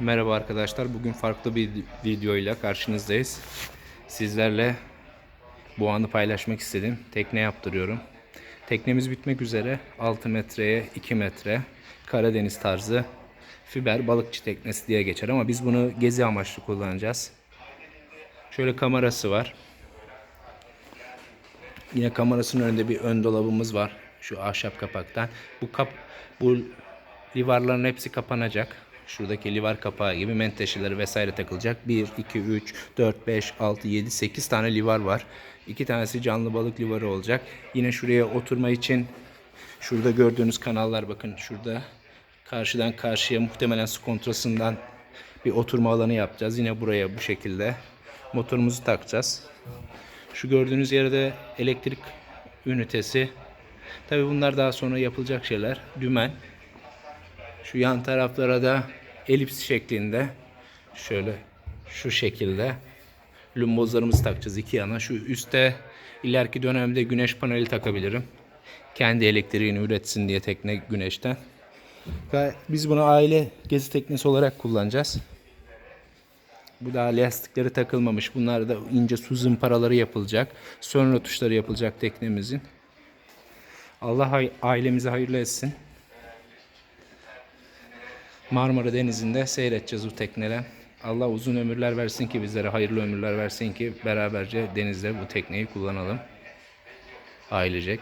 Merhaba arkadaşlar. Bugün farklı bir videoyla karşınızdayız. Sizlerle bu anı paylaşmak istedim. Tekne yaptırıyorum. Teknemiz bitmek üzere. 6 metreye 2 metre Karadeniz tarzı fiber balıkçı teknesi diye geçer ama biz bunu gezi amaçlı kullanacağız. Şöyle kamerası var. Yine kamerasının önünde bir ön dolabımız var. Şu ahşap kapaktan. Bu kap bu livarların hepsi kapanacak. Şuradaki livar kapağı gibi menteşeleri vesaire takılacak. 1, 2, 3, 4, 5, 6, 7, 8 tane livar var. 2 tanesi canlı balık livarı olacak. Yine şuraya oturma için şurada gördüğünüz kanallar bakın şurada karşıdan karşıya muhtemelen su kontrasından bir oturma alanı yapacağız. Yine buraya bu şekilde motorumuzu takacağız. Şu gördüğünüz yerde elektrik ünitesi. Tabi bunlar daha sonra yapılacak şeyler. Dümen. Şu yan taraflara da elips şeklinde şöyle şu şekilde lumbozlarımızı takacağız iki yana. Şu üstte ileriki dönemde güneş paneli takabilirim. Kendi elektriğini üretsin diye tekne güneşten. Ve Biz bunu aile gezi teknesi olarak kullanacağız. Bu da lastikleri takılmamış. Bunlar da ince su zımparaları yapılacak. Sonra tuşları yapılacak teknemizin. Allah ailemize hayırlı etsin. Marmara Denizi'nde seyredeceğiz bu tekneler. Allah uzun ömürler versin ki bizlere hayırlı ömürler versin ki beraberce denizde bu tekneyi kullanalım. Ailecek.